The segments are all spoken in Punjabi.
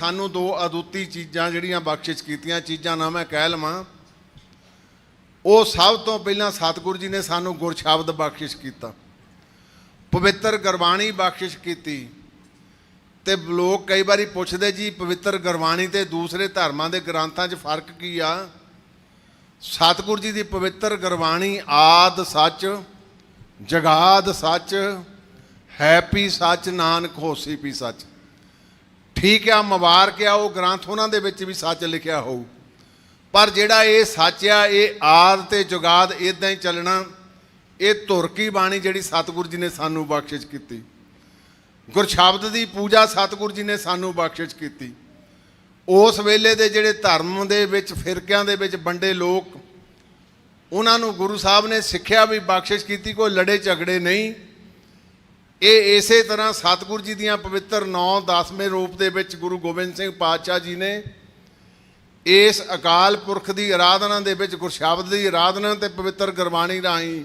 ਸਾਨੂੰ ਦੋ ਅਦੁੱਤੀ ਚੀਜ਼ਾਂ ਜਿਹੜੀਆਂ ਬਖਸ਼ਿਸ਼ ਕੀਤੀਆਂ, ਚੀਜ਼ਾਂ ਨਾ ਮੈਂ ਕਹਿ ਲਵਾਂ। ਉਹ ਸਭ ਤੋਂ ਪਹਿਲਾਂ ਸਤਿਗੁਰੂ ਜੀ ਨੇ ਸਾਨੂੰ ਗੁਰ ਸ਼ਬਦ ਬਖਸ਼ਿਸ਼ ਕੀਤਾ। ਪਵਿੱਤਰ ਗੁਰਬਾਣੀ ਬਖਸ਼ਿਸ਼ ਕੀਤੀ। ਤੇ ਲੋਕ ਕਈ ਵਾਰੀ ਪੁੱਛਦੇ ਜੀ, ਪਵਿੱਤਰ ਗੁਰਬਾਣੀ ਤੇ ਦੂਸਰੇ ਧਰਮਾਂ ਦੇ ਗ੍ਰੰਥਾਂ 'ਚ ਫ਼ਰਕ ਕੀ ਆ? ਸਤਿਗੁਰੂ ਜੀ ਦੀ ਪਵਿੱਤਰ ਗੁਰਬਾਣੀ ਆਦ ਸੱਚ, ਜਗਾਦ ਸੱਚ ਹੈਪੀ ਸੱਚ, ਨਾਨਕ, ਹੋਸੀ ਵੀ ਸੱਚ। ਠੀਕ ਆ, ਮੁਬਾਰਕ ਆ, ਉਹ ਗ੍ਰੰਥ ਉਹਨਾਂ ਦੇ ਵਿੱਚ ਵੀ ਸੱਚ ਲਿਖਿਆ ਹੋਊ। ਪਰ ਜਿਹੜਾ ਇਹ ਸੱਚ ਆ, ਇਹ ਆਦ ਤੇ ਜੁਗਾਦ ਇਦਾਂ ਹੀ ਚੱਲਣਾ, ਇਹ ਧੁਰ ਕੀ ਬਾਣੀ ਜਿਹੜੀ ਸਤਿਗੁਰੂ ਜੀ ਨੇ ਸਾਨੂੰ ਬਖਸ਼ਿਸ਼ ਕੀਤੀ। ਗੁਰਸ਼ਬਦ ਦੀ ਪੂਜਾ ਸਤਿਗੁਰੂ ਜੀ ਨੇ ਸਾਨੂੰ ਬਖਸ਼ਿਸ਼ ਕੀਤੀ। ਉਸ ਵੇਲੇ ਦੇ ਜਿਹੜੇ ਧਰਮ ਦੇ ਵਿੱਚ, ਫਿਰਕਿਆਂ ਦੇ ਵਿੱਚ ਵੰਡੇ ਲੋਕ, ਉਹਨਾਂ ਨੂੰ ਗੁਰੂ ਸਾਹਿਬ ਨੇ ਸਿੱਖਿਆ ਵੀ ਬਖਸ਼ਿਸ਼ ਕੀਤੀ, ਕੋਈ ਲੜੇ ਝਗੜੇ ਨਹੀਂ। ਇਹ ਇਸੇ ਤਰ੍ਹਾਂ ਸਤਿਗੁਰੂ ਜੀ ਦੀਆਂ ਪਵਿੱਤਰ 9 10ਵੇਂ ਰੂਪ ਦੇ ਵਿੱਚ ਗੁਰੂ ਗੋਬਿੰਦ ਸਿੰਘ ਪਾਤਸ਼ਾਹ ਜੀ ਨੇ ਇਸ ਅਕਾਲ ਪੁਰਖ ਦੀ ਆਰਾਧਨਾ ਦੇ ਵਿੱਚ, ਗੁਰਸ਼ਬਦ ਦੀ ਆਰਾਧਨਾ ਤੇ ਪਵਿੱਤਰ ਗੁਰਬਾਣੀ ਰਾਹੀਂ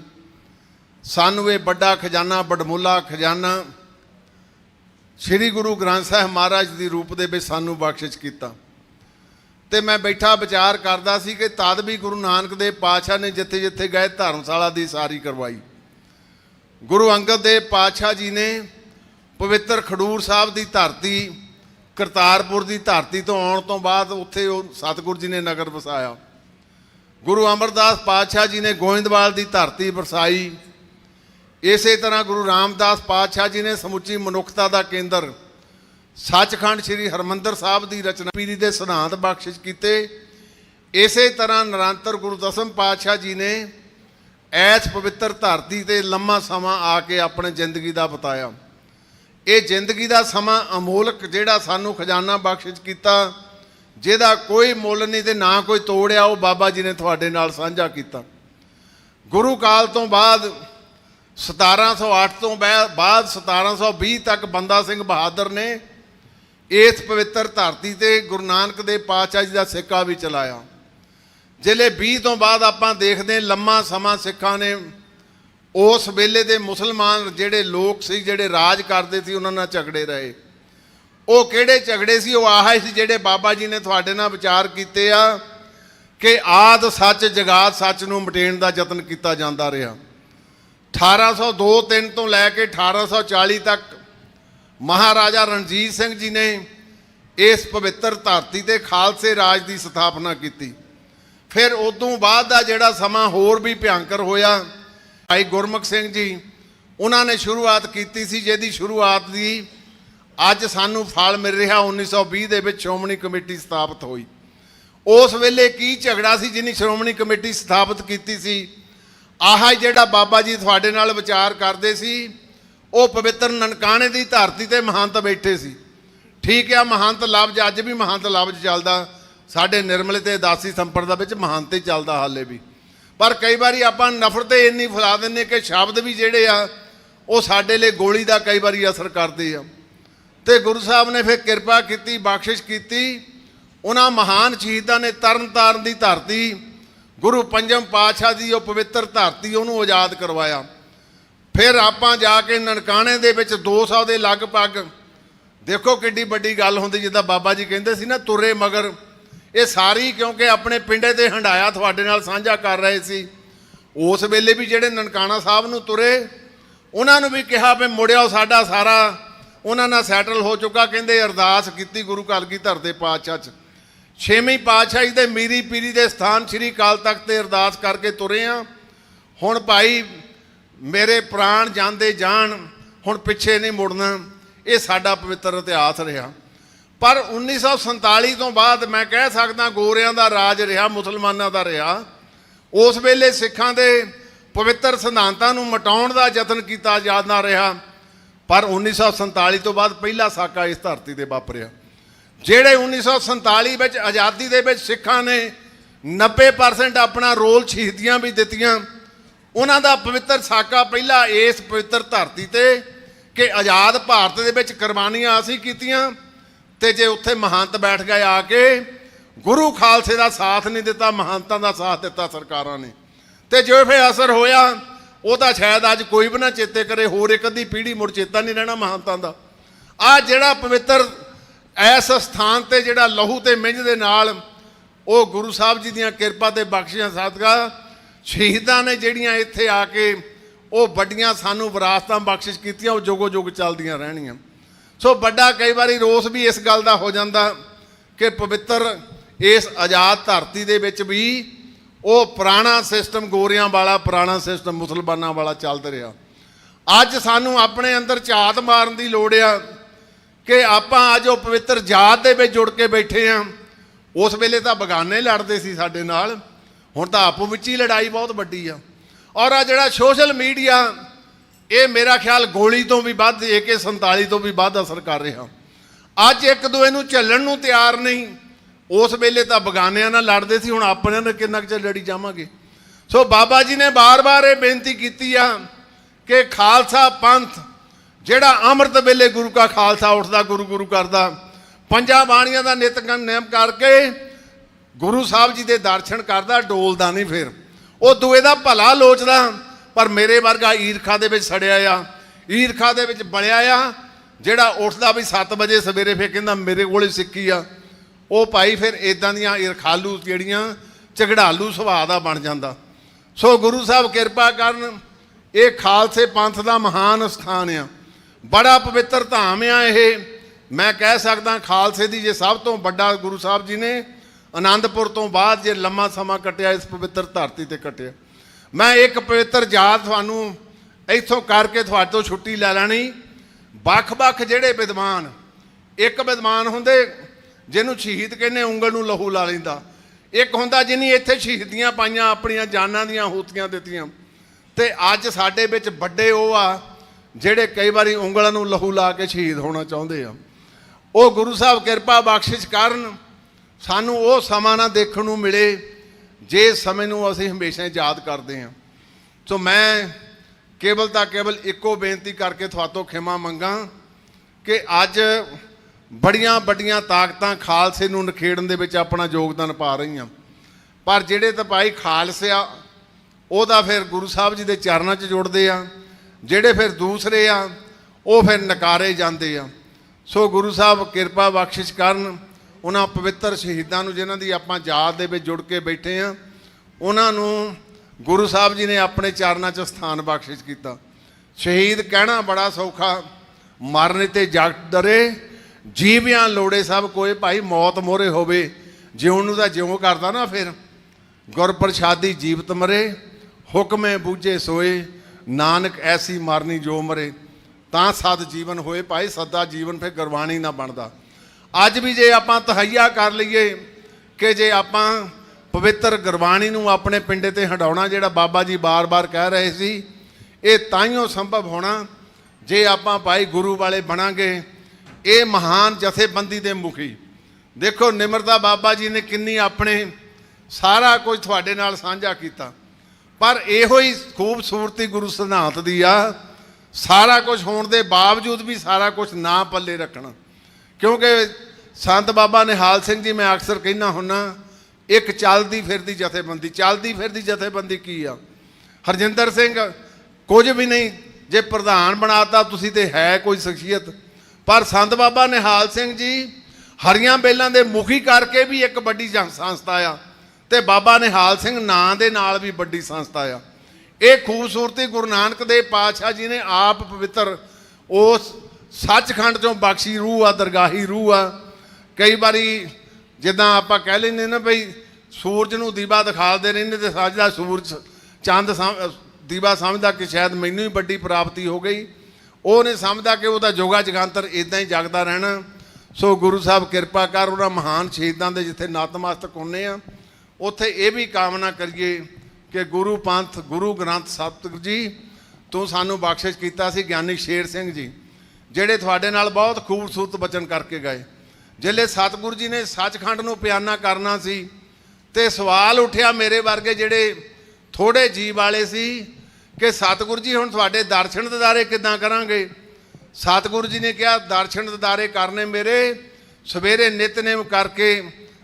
ਸਾਨੂੰ ਇਹ ਵੱਡਾ ਖਜ਼ਾਨਾ ਬੜਮੁੱਲਾ ਖਜ਼ਾਨਾ ਸ੍ਰੀ ਗੁਰੂ ਗ੍ਰੰਥ ਸਾਹਿਬ ਮਹਾਰਾਜ ਦੀ ਰੂਪ ਦੇ ਵਿੱਚ ਸਾਨੂੰ ਬਖਸ਼ਿਸ਼ ਕੀਤਾ। ਤੇ ਮੈਂ ਬੈਠਾ ਵਿਚਾਰ ਕਰਦਾ ਸੀ ਕਿ ਤਦ ਵੀ ਗੁਰੂ ਨਾਨਕ ਦੇਵ ਪਾਤਸ਼ਾਹ ਨੇ ਜਿੱਥੇ ਜਿੱਥੇ ਗਏ ਧਰਮਸ਼ਾਲਾ ਦੀ ਸਾਰੀ ਕਰਵਾਈ। ਗੁਰੂ ਅੰਗਦ ਦੇਵ ਪਾਤਸ਼ਾਹ ਜੀ ਨੇ ਪਵਿੱਤਰ ਖਡੂਰ ਸਾਹਿਬ ਦੀ ਧਰਤੀ, ਕਰਤਾਰਪੁਰ ਦੀ ਧਰਤੀ ਤੋਂ ਆਉਣ ਤੋਂ ਬਾਅਦ ਉੱਥੇ ਉਹ ਸਤਿਗੁਰੂ ਜੀ ਨੇ ਨਗਰ ਵਸਾਇਆ। ਗੁਰੂ ਅਮਰਦਾਸ ਪਾਤਸ਼ਾਹ ਜੀ ਨੇ ਗੋਇੰਦਵਾਲ ਦੀ ਧਰਤੀ ਵਰਸਾਈ ਇਸੇ ਤਰ੍ਹਾਂ ਗੁਰੂ ਰਾਮਦਾਸ ਪਾਤਸ਼ਾਹ ਜੀ ਨੇ ਸਮੁੱਚੀ ਮਨੁੱਖਤਾ ਦਾ ਕੇਂਦਰ, ਸੱਚਖੰਡ ਸ੍ਰੀ ਹਰਮੰਦਰ ਸਾਹਿਬ ਦੀ ਰਚਨਾ ਪੀਰੀ ਦੇ ਸਿਧਾਂਤ ਬਖਸ਼ਿਸ਼ ਕੀਤੇ। ਇਸੇ ਤਰ੍ਹਾਂ ਨਿਰੰਤਰ ਗੁਰੂ ਦਸਮ ਪਾਤਸ਼ਾਹ ਜੀ ਨੇ ਐਸ ਪਵਿੱਤਰ ਧਰਤੀ ਤੇ ਲੰਮਾ ਸਮਾਂ ਆ ਕੇ ਆਪਣੇ ਜ਼ਿੰਦਗੀ ਦਾ ਬਤਾਇਆ। ਇਹ ਜ਼ਿੰਦਗੀ ਦਾ ਸਮਾਂ ਅਮੋਲਕ ਜਿਹੜਾ ਸਾਨੂੰ ਖਜ਼ਾਨਾ ਬਖਸ਼ਿਸ਼ ਕੀਤਾ, ਜਿਹਦਾ ਕੋਈ ਮੁੱਲ ਨਹੀਂ ਤੇ ਨਾ ਕੋਈ ਤੋੜਿਆ ਉਹ ਬਾਬਾ ਜੀ ਨੇ ਤੁਹਾਡੇ ਨਾਲ ਸਾਂਝਾ ਕੀਤਾ। ਗੁਰੂ ਕਾਲ ਤੋਂ ਬਾਅਦ 1708 ਤੋਂ ਬੈ- ਬਾਅਦ 1720 ਤੱਕ ਬੰਦਾ ਸਿੰਘ ਬਹਾਦਰ ਨੇ ਇਸ ਪਵਿੱਤਰ ਧਰਤੀ ਤੇ ਗੁਰੂ ਨਾਨਕ ਦੇ ਪਾਤਸ਼ਾਹ ਜੀ ਦਾ ਸਿੱਕਾ ਵੀ ਚਲਾਇਆ। ਜ਼ਿਲ੍ਹੇ 20 ਤੋਂ ਬਾਅਦ ਆਪਾਂ ਦੇਖਦੇ ਲੰਮਾ ਸਮਾਂ ਸਿੱਖਾਂ ਨੇ ਉਸ ਵੇਲੇ ਦੇ ਮੁਸਲਮਾਨ ਜਿਹੜੇ ਲੋਕ ਸੀ, ਜਿਹੜੇ ਰਾਜ ਕਰਦੇ ਸੀ, ਉਹਨਾਂ ਨਾਲ ਝਗੜੇ ਰਹੇ। ਉਹ ਕਿਹੜੇ ਝਗੜੇ ਸੀ? ਉਹ ਆਹ ਹੀ ਸੀ ਜਿਹੜੇ ਬਾਬਾ ਜੀ ਨੇ ਤੁਹਾਡੇ ਨਾਲ ਵਿਚਾਰ ਕੀਤੇ ਆ ਕਿ ਆਦ ਸੱਚ ਜਗਾਤ ਸੱਚ ਨੂੰ ਮਟੇਣ ਦਾ ਯਤਨ ਕੀਤਾ ਜਾਂਦਾ ਰਿਹਾ। 1802-3 ਤੋਂ ਲੈ ਕੇ 1840 ਤੱਕ ਮਹਾਰਾਜਾ ਰਣਜੀਤ ਸਿੰਘ ਜੀ ਨੇ ਇਸ ਪਵਿੱਤਰ ਧਰਤੀ ਤੇ ਖਾਲਸੇ ਰਾਜ ਦੀ ਸਥਾਪਨਾ ਕੀਤੀ। ਫਿਰ ਉਦੋਂ ਬਾਅਦ ਦਾ ਜਿਹੜਾ ਸਮਾਂ ਹੋਰ ਵੀ ਭਿਆੰਕਰ ਹੋਇਆ। ਭਾਈ ਗੁਰਮੁਖ ਸਿੰਘ ਜੀ, ਉਹਨਾਂ ਨੇ ਸ਼ੁਰੂਆਤ ਕੀਤੀ ਸੀ, ਜਿਹਦੀ ਸ਼ੁਰੂਆਤ ਦੀ ਅੱਜ ਸਾਨੂੰ ਫਲ ਮਿਲ ਰਿਹਾ 1920 ਦੇ ਵਿੱਚ ਸ਼੍ਰੋਮਣੀ ਕਮੇਟੀ ਸਥਾਪਿਤ ਹੋਈ। ਉਸ ਵੇਲੇ ਕੀ ਝਗੜਾ ਸੀ ਜਿਹਨੀ ਸ਼੍ਰੋਮਣੀ ਕਮੇਟੀ ਸਥਾਪਿਤ ਕੀਤੀ ਸੀ, ਆਹ ਜਿਹੜਾ ਬਾਬਾ ਜੀ ਤੁਹਾਡੇ ਨਾਲ ਵਿਚਾਰ ਕਰਦੇ ਸੀ, ਉਹ ਪਵਿੱਤਰ ਨਨਕਾਣੇ ਦੀ ਧਰਤੀ ਤੇ ਮਹੰਤ ਬੈਠੇ ਸੀ। ਠੀਕ ਆ, ਮਹੰਤ ਲਫ਼ਜ਼, ਅੱਜ ਵੀ ਮਹੰਤ ਲਫ਼ਜ਼ ਚੱਲਦਾ। ਸਾਡੇ ਨਿਰਮਲ ਤੇ ਦਾਸੀ ਸੰਪਰਦਾ ਵਿੱਚ ਮਹੰਤ ਚੱਲਦਾ ਹਾਲੇ ਵੀ। ਪਰ ਕਈ ਵਾਰੀ ਆਪਾਂ ਨਫ਼ਰਤ ਇੰਨੀ ਫੈਲਾ ਦਿੰਨੇ ਕਿ ਸ਼ਬਦ ਵੀ ਜਿਹੜੇ ਆ, ਉਹ ਸਾਡੇ ਲਈ ਗੋਲੀ ਦਾ ਕਈ ਵਾਰੀ ਅਸਰ ਕਰਦੇ ਆ। ਤੇ ਗੁਰੂ ਸਾਹਿਬ ਨੇ ਫਿਰ ਕਿਰਪਾ ਕੀਤੀ, ਬਖਸ਼ਿਸ਼ ਕੀਤੀ। ਉਹਨਾਂ ਮਹਾਨ ਸ਼ਹੀਦਾਂ ਨੇ ਤਰਨ ਤਾਰਨ ਦੀ ਧਰਤੀ, ਗੁਰੂ ਪੰਜਮ ਪਾਤਸ਼ਾਹ ਦੀ ਉਹ ਪਵਿੱਤਰ ਧਰਤੀ ਉਹਨੂੰ ਆਜ਼ਾਦ ਕਰਵਾਇਆ। ਫਿਰ ਆਪਾਂ ਜਾ ਕੇ ਨਨਕਾਣੇ ਦੇ ਵਿੱਚ 200 ਦੇ ਲਗਭਗ, ਦੇਖੋ ਕਿੱਡੀ ਵੱਡੀ ਗੱਲ ਹੁੰਦੀ ਜਿੱਦਾਂ ਬਾਬਾ ਜੀ ਕਹਿੰਦੇ ਸੀ ਨਾ, ਤੁਰੇ ਮਗਰ ਇਹ ਸਾਰੀ ਕਿਉਂਕਿ ਆਪਣੇ ਪਿੰਡੇ ਤੇ ਹੰਡਾਇਆ ਤੁਹਾਡੇ ਨਾਲ ਸਾਂਝਾ ਕਰ ਰਹੇ ਸੀ। ਉਸ ਵੇਲੇ ਵੀ ਜਿਹੜੇ ਨਨਕਾਣਾ ਸਾਹਿਬ ਨੂੰ ਤੁਰੇ, ਉਹਨਾਂ ਨੂੰ ਵੀ ਕਿਹਾ ਵੀ ਮੁੜਿਓ ਸਾਡਾ ਸਾਰਾ, ਉਹਨਾਂ ਨਾਲ ਸੈਟਲ ਹੋ ਚੁੱਕਾ। ਕਹਿੰਦੇ ਅਰਦਾਸ ਕੀਤੀ ਗੁਰੂ ਕਲਗੀਧਰ ਦੇ ਪਾਤਸ਼ਾਹ ਚ। ਛੇਵੀਂ ਪਾਤਸ਼ਾਹੀ ਦੇ ਮੀਰੀ ਪੀਰੀ ਦੇ ਸਥਾਨ ਸ੍ਰੀ ਕਾਲ ਤਖਤ ਤੇ ਅਰਦਾਸ ਕਰਕੇ ਤੁਰੇ ਆ। ਹੁਣ ਭਾਈ ਮੇਰੇ ਪ੍ਰਾਣ ਜਾਂਦੇ ਜਾਣ, ਹੁਣ ਪਿੱਛੇ ਨਹੀਂ ਮੁੜਨਾ। ਇਹ ਸਾਡਾ ਪਵਿੱਤਰ ਇਤਿਹਾਸ ਰਿਹਾ। ਪਰ 1947 ਤੋਂ ਬਾਅਦ ਮੈਂ ਕਹਿ ਸਕਦਾ ਗੋਰਿਆਂ ਦਾ ਰਾਜ ਰਿਹਾ, ਮੁਸਲਮਾਨਾਂ ਦਾ ਰਿਹਾ। ਉਸ ਵੇਲੇ ਸਿੱਖਾਂ ਦੇ ਪਵਿੱਤਰ ਸਿਧਾਂਤਾਂ ਨੂੰ ਮਟਾਉਣ ਦਾ ਯਤਨ ਕੀਤਾ ਜਾਂਦਾ ਰਿਹਾ। ਪਰ 1947 ਤੋਂ ਬਾਅਦ ਪਹਿਲਾ ਸਾਕਾ ਇਸ ਧਰਤੀ ਤੇ ਵਾਪਰਿਆ। ਜਿਹੜੇ 1947 ਵਿੱਚ, ਆਜ਼ਾਦੀ ਦੇ ਵਿੱਚ ਸਿੱਖਾਂ ਨੇ 90% ਆਪਣਾ ਰੋਲ ਸ਼ਹੀਦੀਆਂ ਵੀ ਦਿੱਤੀਆਂ, ਉਹਨਾਂ ਦਾ ਪਵਿੱਤਰ ਸਾਕਾ ਪਹਿਲਾ ਇਸ ਪਵਿੱਤਰ ਧਰਤੀ ਤੇ ਕਿ ਆਜ਼ਾਦ ਭਾਰਤ ਦੇ ਵਿੱਚ ਕੁਰਬਾਨੀਆਂ ਅਸੀਂ ਕੀਤੀਆਂ। ਤੇ ਜੇ ਉੱਥੇ ਮਹੰਤ ਬੈਠ ਗਏ ਆ ਕੇ, ਗੁਰੂ ਖਾਲਸੇ ਦਾ ਸਾਥ ਨਹੀਂ ਦਿੱਤਾ, ਮਹੰਤਾਂ ਦਾ ਸਾਥ ਦਿੱਤਾ ਸਰਕਾਰਾਂ ਨੇ। ਤੇ ਜੋ ਫੇ ਅਸਰ ਹੋਇਆ ਉਹ ਤਾਂ ਸ਼ਾਇਦ ਅੱਜ ਕੋਈ ਵੀ ਨਾ ਚੇਤੇ ਕਰੇ, ਹੋਰ ਇੱਕ ਅੱਧੀ ਪੀੜ੍ਹੀ ਮੁੜ ਚੇਤਾ ਨਹੀਂ ਰਹਿਣਾ ਮਹੰਤਾਂ ਦਾ। ਆ ਜਿਹੜਾ ਪਵਿੱਤਰ ਐਸ ਸਥਾਨ ਤੇ ਜਿਹੜਾ ਲਹੂ ਤੇ ਮਿੰਝ ਦੇ ਨਾਲ ਉਹ ਗੁਰੂ ਸਾਹਿਬ ਜੀ ਦੀਆਂ ਕਿਰਪਾ ਤੇ ਬਖਸ਼ਿਸ਼ਾਂ ਸਦਕਾ, ਸ਼ਹੀਦਾਂ ਨੇ ਜਿਹੜੀਆਂ ਇੱਥੇ ਆ ਕੇ ਉਹ ਵੱਡੀਆਂ ਸਾਨੂੰ ਵਿਰਾਸਤਾਂ ਬਖਸ਼ਿਸ਼ ਕੀਤੀਆਂ, ਉਹ ਜੋਗੋ ਜੋਗ ਚੱਲਦੀਆਂ ਰਹਿਣੀਆਂ। ਸੋ ਵੱਡਾ ਕਈ ਵਾਰੀ ਰੋਸ ਵੀ ਇਸ ਗੱਲ ਦਾ ਹੋ ਜਾਂਦਾ ਕਿ ਪਵਿੱਤਰ ਇਸ ਆਜ਼ਾਦ ਧਰਤੀ ਦੇ ਵਿੱਚ ਵੀ ਉਹ ਪੁਰਾਣਾ ਸਿਸਟਮ ਗੋਰਿਆਂ ਵਾਲਾ, ਪੁਰਾਣਾ ਸਿਸਟਮ ਮੁਸਲਮਾਨਾਂ ਵਾਲਾ ਚੱਲਦਾ ਰਿਹਾ। ਅੱਜ ਸਾਨੂੰ ਆਪਣੇ ਅੰਦਰ ਝਾਤ ਮਾਰਨ ਦੀ ਲੋੜ ਆ ਕਿ ਆਪਾਂ ਅੱਜ ਉਹ ਪਵਿੱਤਰ ਜਾਤ ਦੇ ਵਿੱਚ ਜੁੜ ਕੇ ਬੈਠੇ ਆ। ਉਸ ਵੇਲੇ ਤਾਂ ਬਗਾਨੇ ਲੜਦੇ ਸੀ ਸਾਡੇ ਨਾਲ। ਹੁਣ ਤਾਂ ਆਪੋ ਵਿੱਚ ਹੀ ਲੜਾਈ ਬਹੁਤ ਵੱਡੀ ਆ। ਔਰ ਆ ਜਿਹੜਾ ਸੋਸ਼ਲ ਮੀਡੀਆ ਇਹ ਮੇਰਾ ਖਿਆਲ ਗੋਲੀ ਤੋਂ ਵੀ ਵੱਧ AK47 ਤੋਂ ਵੀ ਵੱਧ ਅਸਰ ਕਰ ਰਿਹਾ। ਅੱਜ ਇੱਕ ਦੂਏ ਨੂੰ ਝੱਲਣ ਨੂੰ ਤਿਆਰ ਨਹੀਂ। ਉਸ ਵੇਲੇ ਤਾਂ ਬਗਾਨਿਆਂ ਨਾਲ ਲੜਦੇ ਸੀ, ਹੁਣ ਆਪਣਿਆਂ ਨਾਲ ਕਿੰਨਾ ਕੁ ਚਿਰ ਲੜੀ ਜਾਵਾਂਗੇ? ਸੋ ਬਾਬਾ ਜੀ ਨੇ ਬਾਰ-ਬਾਰ ਇਹ ਬੇਨਤੀ ਕੀਤੀ ਆ ਕਿ ਖਾਲਸਾ ਪੰਥ, ਜਿਹੜਾ ਅੰਮ੍ਰਿਤ ਵੇਲੇ ਗੁਰੂ ਕਾ ਖਾਲਸਾ ਉੱਠਦਾ ਗੁਰੂ ਗੁਰੂ ਕਰਦਾ, ਪੰਜਾਂ ਬਾਣੀਆਂ ਦਾ ਨਿਤਕਨ ਨਿਯਮ ਕਰਕੇ ਗੁਰੂ ਸਾਹਿਬ ਜੀ ਦੇ ਦਰਸ਼ਨ ਕਰਦਾ, ਡੋਲਦਾ ਨਹੀਂ ਫਿਰ। ਉਹ ਦੂਏ ਦਾ ਭਲਾ ਲੋਚਦਾ। ਪਰ ਮੇਰੇ ਵਰਗਾ ਈਰਖਾ ਦੇ ਵਿੱਚ ਸੜਿਆ ਆ। ਈਰਖਾ ਦੇ ਵਿੱਚ ਬਲਿਆ ਆ, ਜਿਹੜਾ ਉੱਠਦਾ ਵੀ 7 ਵਜੇ ਸਵੇਰੇ ਫੇਰ ਕਹਿੰਦਾ ਮੇਰੇ ਕੋਲੇ ਸਿੱਕੀ ਆ। ਉਹ ਭਾਈ ਫਿਰ ਇਦਾਂ ਦੀਆਂ ਈਰਖਾਲੂ ਜਿਹੜੀਆਂ ਝਗੜਾਲੂ ਸੁਭਾਅ ਦਾ ਬਣ ਜਾਂਦਾ। ਸੋ ਗੁਰੂ ਸਾਹਿਬ ਕਿਰਪਾ ਕਰਨ, ਇਹ ਖਾਲਸੇ ਪੰਥ ਦਾ ਮਹਾਨ ਸਥਾਨ ਆ। ਬੜਾ ਪਵਿੱਤਰ ਧਾਮ ਆ ਇਹ। ਮੈਂ ਕਹਿ ਸਕਦਾ ਖਾਲਸੇ ਦੀ ਜੇ ਸਭ ਤੋਂ ਵੱਡਾ ਗੁਰੂ ਸਾਹਿਬ ਜੀ ਨੇ ਆਨੰਦਪੁਰ ਤੋਂ ਬਾਅਦ ਜੇ ਲੰਮਾ ਸਮਾਂ ਕੱਟਿਆ, ਇਸ ਪਵਿੱਤਰ ਧਰਤੀ ਤੇ ਕੱਟਿਆ। ਮੈਂ ਇੱਕ ਪਵਿੱਤਰ ਜਾਤ ਤੁਹਾਨੂੰ ਇੱਥੋਂ ਕਰਕੇ ਤੁਹਾਡੇ ਤੋਂ ਛੁੱਟੀ ਲੈ ਲੈਣੀ। ਵੱਖ-ਵੱਖ ਜਿਹੜੇ ਵਿਦਵਾਨ, ਇੱਕ ਵਿਦਵਾਨ ਹੁੰਦੇ ਜਿਹਨੂੰ ਸ਼ਹੀਦ ਕਹਿੰਦੇ ਉਂਗਲ ਨੂੰ ਲਹੂ ਲਾ ਲੈਂਦਾ। ਇੱਕ ਹੁੰਦਾ ਜਿਹਨੇ ਇੱਥੇ ਸ਼ਹੀਦੀਆਂ ਪਾਈਆਂ, ਆਪਣੀਆਂ ਜਾਨਾਂ ਦੀਆਂ ਹੂਤੀਆਂ ਦਿੱਤੀਆਂ। ਤੇ ਅੱਜ ਸਾਡੇ ਵਿੱਚ ਵੱਡੇ ਉਹ ਆ, ਜਿਹੜੇ ਕਈ ਵਾਰੀ ਉਂਗਲਾਂ ਨੂੰ ਲਹੂ ਲਾ ਕੇ ਸ਼ਹੀਦ ਹੋਣਾ ਚਾਹੁੰਦੇ ਆ। ਉਹ ਗੁਰੂ ਸਾਹਿਬ ਕਿਰਪਾ ਬਖਸ਼ਿਸ਼ ਕਰਨ, ਸਾਨੂੰ ਉਹ ਸਮਾਂ ਨਾ ਦੇਖਣ ਨੂੰ ਮਿਲੇ। ਜੇ ਸਮੇਂ ਨੂੰ ਅਸੀਂ ਹਮੇਸ਼ਾ ਯਾਦ ਕਰਦੇ ਹਾਂ, ਸੋ ਮੈਂ ਕੇਵਲ ਤਾਂ ਕੇਵਲ ਇੱਕੋ ਬੇਨਤੀ ਕਰਕੇ ਤੁਹਾਤੋਂ ਖਿਮਾ ਮੰਗਾ ਕਿ ਅੱਜ ਬੜੀਆਂ ਵੱਡੀਆਂ ਤਾਕਤਾਂ ਖਾਲਸੇ ਨੂੰ ਨਖੇੜਨ ਦੇ ਵਿੱਚ ਆਪਣਾ ਯੋਗਦਾਨ ਪਾ ਰਹੀਆਂ। ਪਰ ਜਿਹੜੇ ਤਪਾਈ ਖਾਲਸਿਆ ਉਹਦਾ ਫਿਰ ਗੁਰੂ ਸਾਹਿਬ ਜੀ ਦੇ ਚਰਨਾਂ 'ਚ ਜੁੜਦੇ ਆ, ਜਿਹੜੇ ਫਿਰ ਦੂਸਰੇ ਆ, ਉਹ ਫਿਰ ਨਕਾਰੇ ਜਾਂਦੇ ਆ। ਸੋ ਗੁਰੂ ਸਾਹਿਬ ਕਿਰਪਾ ਬਖਸ਼ਿਸ਼ ਕਰਨ ਉਹਨਾਂ ਪਵਿੱਤਰ ਸ਼ਹੀਦਾਂ ਨੂੰ ਜਿਨ੍ਹਾਂ ਦੀ ਆਪਾਂ ਯਾਦ ਦੇ ਵਿੱਚ ਜੁੜ ਕੇ ਬੈਠੇ ਆ ਉਹਨਾਂ ਨੂੰ ਗੁਰੂ ਸਾਹਿਬ ਜੀ ਨੇ ਆਪਣੇ ਚਰਨਾਂ 'ਚ ਸਥਾਨ ਬਖਸ਼ਿਸ਼ ਕੀਤਾ। ਸ਼ਹੀਦ ਕਹਿਣਾ ਬੜਾ ਸੌਖਾ, ਮਰਨ ਤੇ ਜਗਤ ਡਰੇ, ਜੀਵਿਆਂ ਲੋੜੇ ਸਭ ਕੋਈ ਭਾਈ ਮੌਤ ਮੋਰੇ ਹੋਵੇ, ਜਿਉਣ ਨੂੰ ਤਾਂ ਜਿਉਂ ਕਰਦਾ ਨਾ ਫਿਰ। ਗੁਰ ਪ੍ਰਸਾਦੀ ਜੀਵਤ ਮਰੇ, ਹੁਕਮੇ ਬੂਝੇ ਸੋਏ, ਨਾਨਕ ਐਸੀ ਮਰਨੀ ਜੋ ਮਰੇ। ਤਾਂ ਸਦ ਜੀਵਨ ਹੋਏ, ਭਾਈ ਸਦਾ ਜੀਵਨ ਫਿਰ ਗੁਰਬਾਣੀ ਨਾ ਬਣਦਾ। ਅੱਜ ਵੀ ਜੇ ਆਪਾਂ ਤਹਈਆ ਕਰ ਲਈਏ ਕਿ ਜੇ ਆਪਾਂ ਪਵਿੱਤਰ ਗੁਰਬਾਣੀ ਨੂੰ ਆਪਣੇ ਪਿੰਡੇ ਤੇ ਹਟਾਉਣਾ ਜਿਹੜਾ ਬਾਬਾ ਜੀ ਬਾਰ-ਬਾਰ ਕਹਿ ਰਹੇ ਸੀ, ਇਹ ਤਾਈਓ ਸੰਭਵ ਹੋਣਾ, ਜੇ ਆਪਾਂ ਭਾਈ ਗੁਰੂ ਵਾਲੇ ਬਣਾਂਗੇ, ਇਹ ਮਹਾਨ ਜਥੇਬੰਦੀ ਦੇ ਮੁਖੀ। ਦੇਖੋ, ਨਿਮਰਤਾ ਬਾਬਾ ਜੀ ਨੇ ਕਿੰਨੀ ਆਪਣੇ ਸਾਰਾ ਕੁਝ ਤੁਹਾਡੇ ਨਾਲ ਸਾਂਝਾ ਕੀਤਾ। ਪਰ ਇਹੋ ਹੀ ਖੂਬਸੂਰਤੀ ਗੁਰੂ ਸਿਧਾਂਤ ਦੀ ਆ, ਸਾਰਾ ਕੁਝ ਹੋਣ ਦੇ ਬਾਵਜੂਦ ਵੀ ਸਾਰਾ ਕੁਝ ਨਾ ਪੱਲੇ ਰੱਖਣਾ। ਕਿਉਂਕਿ ਸੰਤ ਬਾਬਾ ਨਿਹਾਲ ਸਿੰਘ ਜੀ ਮੈਂ ਅਕਸਰ ਕਹਿੰਦਾ ਹੁੰਨਾ, ਇੱਕ ਚੱਲਦੀ ਫਿਰਦੀ ਜਥੇਬੰਦੀ, ਚੱਲਦੀ ਫਿਰਦੀ ਜਥੇਬੰਦੀ ਕੀ ਆ? ਹਰਜਿੰਦਰ ਸਿੰਘ ਕੁਝ ਵੀ ਨਹੀਂ, ਜੇ ਪ੍ਰਧਾਨ ਬਣਾਤਾ ਤੁਸੀਂ ਤੇ ਹੈ ਕੋਈ ਸ਼ਖਸੀਅਤ। ਪਰ ਸੰਤ ਬਾਬਾ ਨਿਹਾਲ ਸਿੰਘ ਜੀ ਹਰੀਆਂ ਬੇਲਾਂ ਦੇ ਮੁਖੀ ਕਰਕੇ ਵੀ ਇੱਕ ਵੱਡੀ ਜਨ- ਸੰਸਥਾ ਆ ਤੇ ਬਾਬਾ ਨਿਹਾਲ ਸਿੰਘ ਨਾਂ ਦੇ ਨਾਲ ਵੀ ਵੱਡੀ ਸੰਸਥਾ ਆ। ਇਹ ਖੂਬਸੂਰਤੀ ਗੁਰੂ ਨਾਨਕ ਦੇਵ ਪਾਤਸ਼ਾਹ ਜੀ ਨੇ ਆਪ ਪਵਿੱਤਰ ਉਸ ਸੱਚਖੰਡ ਚੋਂ ਬਖਸ਼ੀ ਰੂਹ ਆ, ਦਰਗਾਹੀ ਰੂਹ ਆ। ਕਈ ਵਾਰੀ ਜਿੱਦਾਂ ਆਪਾਂ ਕਹਿ ਲੈਂਦੇ ਨਾ ਭਈ ਸੂਰਜ ਨੂੰ ਦੀਵਾ ਦਿਖਾਲਦੇ ਰਹਿੰਦੇ ਤੇ ਸੱਜਦਾ ਸੂਰਜ, ਚੰਦ ਸਮ- ਦੀਵਾ ਸਮਝਦਾ ਕਿ ਸ਼ਾਇਦ ਮੈਨੂੰ ਹੀ ਵੱਡੀ ਪ੍ਰਾਪਤੀ ਹੋ ਗਈ। ਉਹ ਨਹੀਂ ਸਮਝਦਾ ਕਿ ਉਹਦਾ ਜੋਗਾ ਜਗਾੰਤਰ ਇਦਾਂ ਹੀ ਜਗਦਾ ਰਹਿਣਾ। ਸੋ ਗੁਰੂ ਸਾਹਿਬ ਕਿਰਪਾ ਕਰ ਉਹਨਾਂ ਮਹਾਨ ਸ਼ਹੀਦਾਂ ਦੇ ਜਿੱਥੇ ਨਤਮਸਤਕ ਹੁੰਨੇ ਆ, ਉੱਥੇ ਇਹ ਵੀ ਕਾਮਨਾ ਕਰੀਏ ਕਿ ਗੁਰੂ ਪੰਥ, ਗੁਰੂ ਗ੍ਰੰਥ ਸਾਹਿਬ ਜੀ, ਤੂੰ ਸਾਨੂੰ ਬਖਸ਼ਿਸ਼ ਕੀਤਾ ਸੀ ਗਿਆਨੀ ਸ਼ੇਰ ਸਿੰਘ ਜੀ। ਜਿਹੜੇ ਤੁਹਾਡੇ ਨਾਲ ਬਹੁਤ ਖੂਬਸੂਰਤ ਬਚਨ ਕਰਕੇ ਗਏ। ਜਿਹੜੇ ਸਤਿਗੁਰੂ ਜੀ ਨੇ ਸੱਚਖੰਡ ਨੂੰ ਪਿਆਨਾ ਕਰਨਾ ਸੀ ਤੇ ਸਵਾਲ ਉੱਠਿਆ ਮੇਰੇ ਵਰਗੇ ਜਿਹੜੇ ਥੋੜੇ ਜੀਵ ਵਾਲੇ ਸੀ ਕਿ ਸਤਿਗੁਰੂ ਜੀ, ਹੁਣ ਤੁਹਾਡੇ ਦਰਸ਼ਨ ਦਿਦਾਰੇ ਕਿੱਦਾਂ ਕਰਾਂਗੇ? ਸਤਿਗੁਰੂ ਜੀ ਨੇ ਕਿਹਾ, ਦਰਸ਼ਨ ਦਿਦਾਰੇ ਕਰਨੇ ਮੇਰੇ। ਸਵੇਰੇ ਨਿਤਨੇਮ ਕਰਕੇ,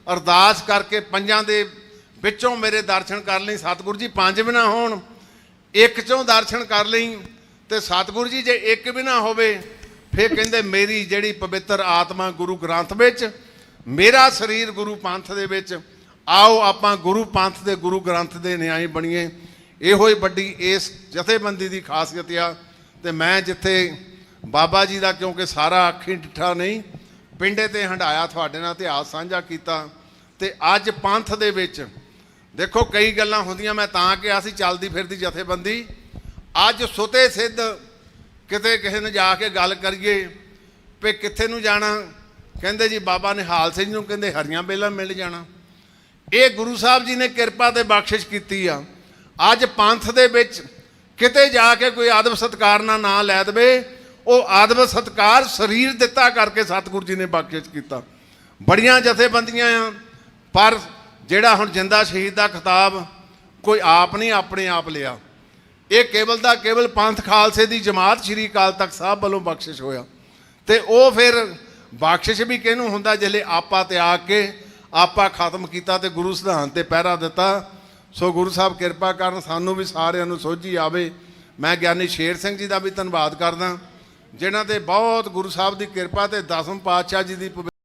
ਅਰਦਾਸ ਕਰਕੇ ਪੰਜਾਂ ਦੇ ਵਿੱਚੋਂ ਮੇਰੇ ਦਰਸ਼ਨ ਕਰ ਲਈ। ਸਤਿਗੁਰੂ ਜੀ, ਪੰਜ ਵੀ ਨਾ ਹੋਣ, ਇੱਕ ਚੋਂ ਦਰਸ਼ਨ ਕਰ ਲਈ ਤੇ ਸਤਿਗੁਰੂ ਜੀ, ਜੇ ਇੱਕ ਵੀ ਨਾ ਹੋਵੇ ਫਿਰ ਕਹਿੰਦੇ ਮੇਰੀ ਜਿਹੜੀ ਪਵਿੱਤਰ ਆਤਮਾ ਗੁਰੂ ਗ੍ਰੰਥ ਵਿੱਚ, ਮੇਰਾ ਸਰੀਰ ਗੁਰੂ ਪੰਥ ਦੇ ਵਿੱਚ, ਆਓ ਆਪਾਂ ਗੁਰੂ ਪੰਥ ਦੇ ਗੁਰੂ ਗ੍ਰੰਥ ਦੇ ਨਿਆਈ ਬਣੀਏ। ਇਹੋ ਹੀ ਵੱਡੀ ਇਸ ਜਥੇਬੰਦੀ ਦੀ ਖਾਸੀਅਤ ਆ ਤੇ ਮੈਂ ਜਿੱਥੇ ਬਾਬਾ ਜੀ ਦਾ ਕਿਉਂਕਿ ਸਾਰਾ ਅੱਖੀਂ ਡਿੱਠਾ ਨਹੀਂ, ਪਿੰਡੇ ਤੇ ਹੰਡਾਇਆ ਤੁਹਾਡੇ ਨਾਲ ਇਤਿਹਾਸ ਸਾਂਝਾ ਕੀਤਾ। ਤੇ ਅੱਜ ਪੰਥ ਦੇ ਵਿੱਚ, ਦੇਖੋ ਕਈ ਗੱਲਾਂ ਹੁੰਦੀਆਂ, ਮੈਂ ਤਾਂ ਕਿਹਾ ਸੀ ਚੱਲਦੀ ਫਿਰਦੀ ਜਥੇਬੰਦੀ। ਅੱਜ ਸੁਤੇ ਸਿੱਧ ਕਿਤੇ ਕਿਸੇ ਨੇ ਜਾ ਕੇ ਗੱਲ ਕਰੀਏ ਵੀ ਕਿੱਥੇ ਨੂੰ ਜਾਣਾ? ਕਹਿੰਦੇ ਜੀ ਬਾਬਾ ਨਿਹਾਲ ਸਿੰਘ ਨੂੰ ਕਹਿੰਦੇ ਹਰੀਆਂ ਬੇਲਾਂ ਮਿਲ ਜਾਣਾ। ਇਹ ਗੁਰੂ ਸਾਹਿਬ ਜੀ ਨੇ ਕਿਰਪਾ ਤੇ ਬਖਸ਼ਿਸ਼ ਕੀਤੀ ਆ। ਅੱਜ ਪੰਥ ਦੇ ਵਿੱਚ ਕਿਤੇ ਜਾ ਕੇ ਕੋਈ ਆਦਬ ਸਤਕਾਰ ਨਾਲ ਨਾਂ ਲੈ ਦੇਵੇ, ਉਹ ਆਦਮ ਸਤਕਾਰ ਸਰੀਰ ਦਿੱਤਾ ਕਰਕੇ ਸਤਿਗੁਰੂ ਜੀ ਨੇ ਬਖਸ਼ਿਸ਼ ਕੀਤਾ। ਬੜੀਆਂ ਜਥੇਬੰਦੀਆਂ ਆ, ਪਰ ਜਿਹੜਾ ਹੁਣ ਜਿੰਦਾ ਸ਼ਹੀਦ ਦਾ ਖਿਤਾਬ ਕੋਈ ਆਪ ਨਹੀਂ, ਆਪਣੇ ਆਪ ਲਿਆ। ਇਹ ਕੇਵਲ ਦਾ ਕੇਵਲ ਪੰਥ ਖਾਲਸੇ ਦੀ ਜਮਾਤ ਸ੍ਰੀ ਅਕਾਲ ਤਖਤ ਸਾਹਿਬ ਵੱਲੋਂ ਬਖਸ਼ਿਸ਼ ਹੋਇਆ। ਤੇ ਉਹ ਫਿਰ ਬਖਸ਼ਿਸ਼ ਵੀ ਕਿਹਨੂੰ ਹੁੰਦਾ? ਜਿਹੜੇ ਆਪਾ ਤੇ ਆ ਕੇ ਆਪਾ ਖਤਮ ਕੀਤਾ ਤੇ ਗੁਰੂ ਸਿਧਾਂਤ ਤੇ ਪਹਿਰਾ ਦਿੱਤਾ। ਸੋ ਗੁਰੂ ਸਾਹਿਬ ਕਿਰਪਾ ਕਰਨ ਸਾਨੂੰ ਵੀ ਸਾਰਿਆਂ ਨੂੰ ਸੋਝੀ ਆਵੇ। ਮੈਂ ਗਿਆਨੀ ਸ਼ੇਰ ਸਿੰਘ ਜੀ ਦਾ ਵੀ ਧੰਨਵਾਦ ਕਰਦਾ। ਜਿਨ੍ਹਾਂ ਤੇ ਬਹੁਤ ਗੁਰੂ ਸਾਹਿਬ ਦੀ ਕਿਰਪਾ ਤੇ ਦਸਮ ਪਾਤਸ਼ਾਹ ਜੀ ਦੀ ਪਵਿ-